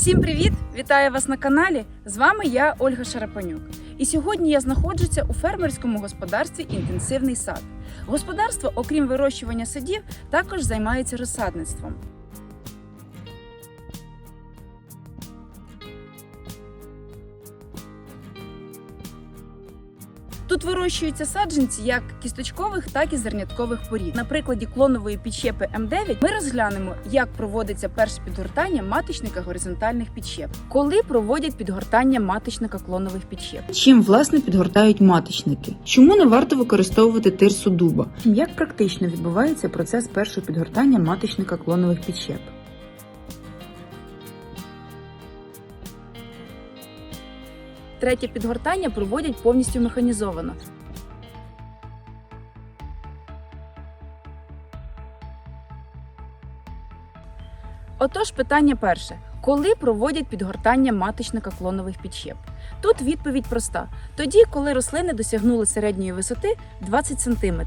Всім привіт! Вітаю вас на каналі. З вами я, Ольга Шарапанюк. І сьогодні я знаходжуся у фермерському господарстві Інтенсивний сад. Господарство, окрім вирощування садів, також займається розсадництвом. Тут вирощуються саджанці як кісточкових, так і зерняткових порід. На прикладі клонової підщепи М9 ми розглянемо, як проводиться перше підгортання маточника горизонтальних підщеп. Коли проводять підгортання маточника клонових підщеп? Чим власне підгортають маточники? Чому не варто використовувати тирсу дуба? Як практично відбувається процес першого підгортання маточника клонових підщеп? Третє підгортання проводять повністю механізовано. Отож, питання перше: коли проводять підгортання маточника клонових підщеп? Тут відповідь проста: тоді, коли рослини досягнули середньої висоти 20 см.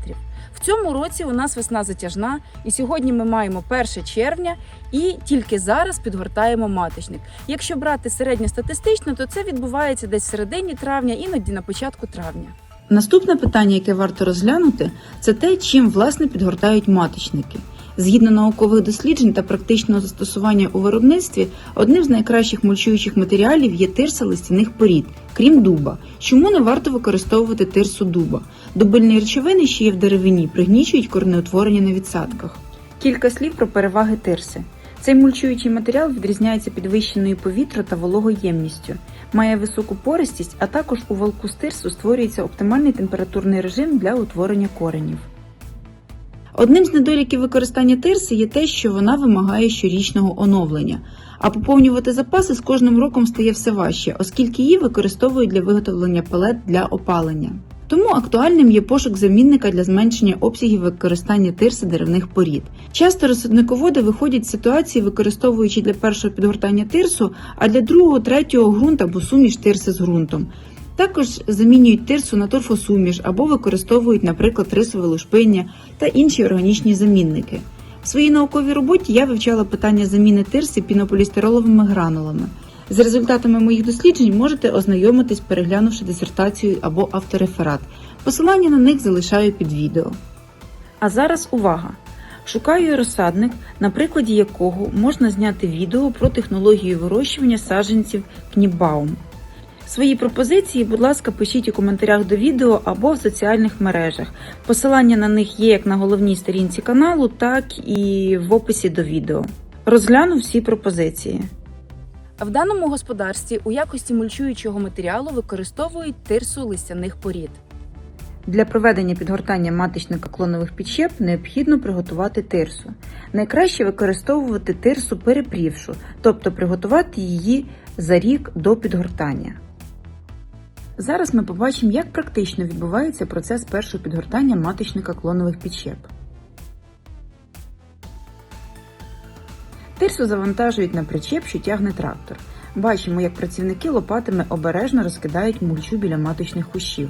Цьому році у нас весна затяжна, і сьогодні ми маємо 1 червня, і тільки зараз підгортаємо маточник. Якщо брати середньостатистично, то це відбувається десь в середині травня, іноді на початку травня. Наступне питання, яке варто розглянути, це те, чим власне підгортають маточники. Згідно наукових досліджень та практичного застосування у виробництві, одним з найкращих мульчуючих матеріалів є тирса листяних порід, крім дуба. Чому не варто використовувати тирсу дуба? Дубильні речовини, що є в деревині, пригнічують корнеутворення на відсадках. Кілька слів про переваги тирси. Цей мульчуючий матеріал відрізняється підвищеною повітря та вологоємністю, має високу пористість, а також у валку з тирсу створюється оптимальний температурний режим для утворення коренів. Одним з недоліків використання тирси є те, що вона вимагає щорічного оновлення, а поповнювати запаси з кожним роком стає все важче, оскільки її використовують для виготовлення палет для опалення. Тому актуальним є пошук замінника для зменшення обсягів використання тирси деревних порід. Часто розсадниководи виходять з ситуації, використовуючи для першого підгортання тирсу, а для другого, третього ґрунт або суміш тирси з ґрунтом. Також замінюють тирсу на торфосуміш або використовують, наприклад, рисове лушпиння та інші органічні замінники. В своїй науковій роботі я вивчала питання заміни тирси пінополістироловими гранулами. З результатами моїх досліджень можете ознайомитись, переглянувши дисертацію або автореферат. Посилання на них залишаю під відео. А зараз увага! Шукаю розсадник, на прикладі якого можна зняти відео про технологію вирощування саджанців Кнібаум. Свої пропозиції, будь ласка, пишіть у коментарях до відео або в соціальних мережах. Посилання на них є як на головній сторінці каналу, так і в описі до відео. Розгляну всі пропозиції. В даному господарстві у якості мульчуючого матеріалу використовують тирсу листяних порід. Для проведення підгортання маточника клонових підщеп необхідно приготувати тирсу. Найкраще використовувати тирсу перепрівшу, тобто приготувати її за рік до підгортання. Зараз ми побачимо, як практично відбувається процес першого підгортання маточника клонових підщеп. Тирсу завантажують на причеп, що тягне трактор. Бачимо, як працівники лопатами обережно розкидають мульчу біля маточних кущів.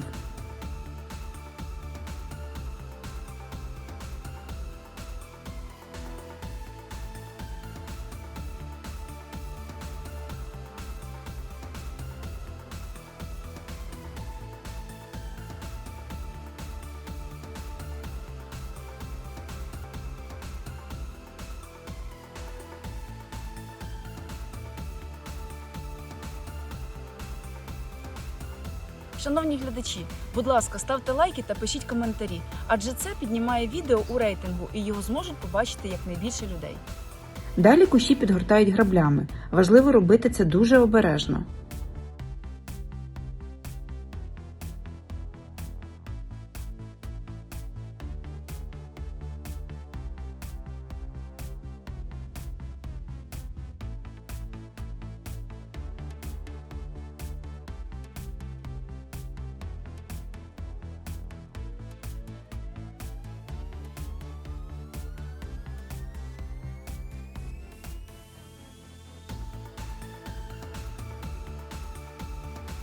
Шановні глядачі, будь ласка, ставте лайки та пишіть коментарі, адже це піднімає відео у рейтингу і його зможуть побачити якнайбільше людей. Далі кущі підгортають граблями. Важливо робити це дуже обережно.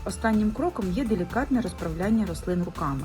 Останнім кроком є делікатне розправляння рослин руками.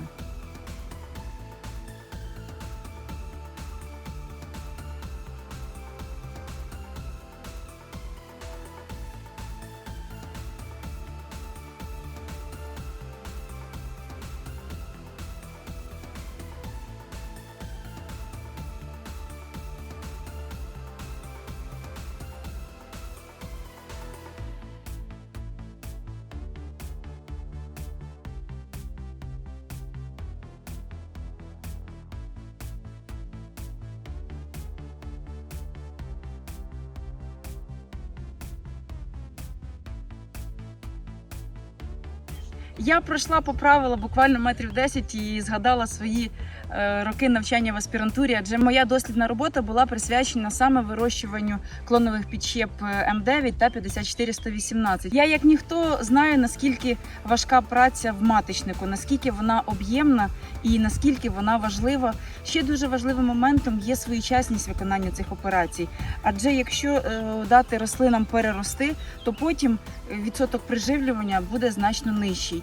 Я пройшла, поправила буквально метрів 10 і згадала свої е, роки навчання в аспірантурі, адже моя дослідна робота була присвячена саме вирощуванню клонових підщеп е, М9 та 54118. Я, як ніхто, знаю наскільки важка праця в маточнику, наскільки вона об'ємна і наскільки вона важлива. Ще дуже важливим моментом є своєчасність виконання цих операцій. Адже якщо е, дати рослинам перерости, то потім відсоток приживлювання буде значно нижчий.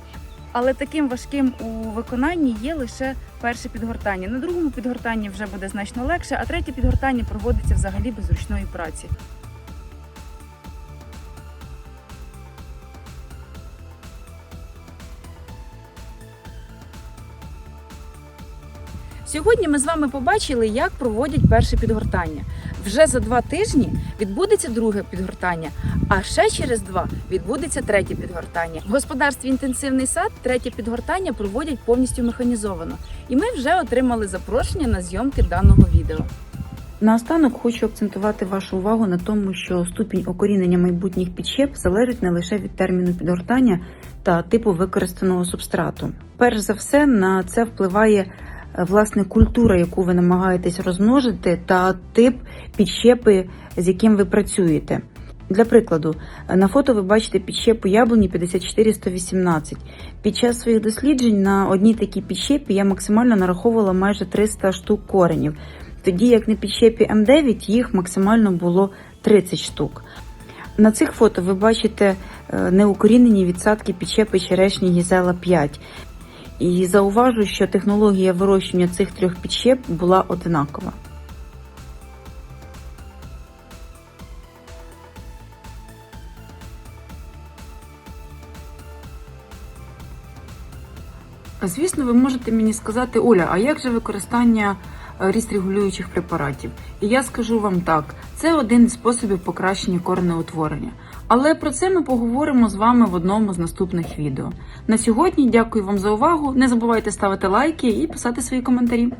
Але таким важким у виконанні є лише перше підгортання. На другому підгортанні вже буде значно легше, а третє підгортання проводиться взагалі без ручної праці. Сьогодні ми з вами побачили, як проводять перше підгортання. Вже за два тижні відбудеться друге підгортання, а ще через два відбудеться третє підгортання. В господарстві інтенсивний сад третє підгортання проводять повністю механізовано, і ми вже отримали запрошення на зйомки даного відео. Наостанок хочу акцентувати вашу увагу на тому, що ступінь окорінення майбутніх підщеп залежить не лише від терміну підгортання та типу використаного субстрату. Перш за все, на це впливає власне культура, яку ви намагаєтесь розмножити, та тип підщепи, з яким ви працюєте. Для прикладу, на фото ви бачите підщепу яблуні 54118. Під час своїх досліджень на одній такій підщепі я максимально нараховувала майже 300 штук коренів, тоді як на підщепі М9 їх максимально було 30 штук. На цих фото ви бачите е, неукорінені відсадки підщепи черешні Гізела 5. І зауважу, що технологія вирощування цих трьох підщеп була одинакова. Звісно, ви можете мені сказати, Оля, а як же використання е, ріст регулюючих препаратів? І я скажу вам так: це один із способів покращення коренеутворення. Але про це ми поговоримо з вами в одному з наступних відео. На сьогодні дякую вам за увагу. Не забувайте ставити лайки і писати свої коментарі.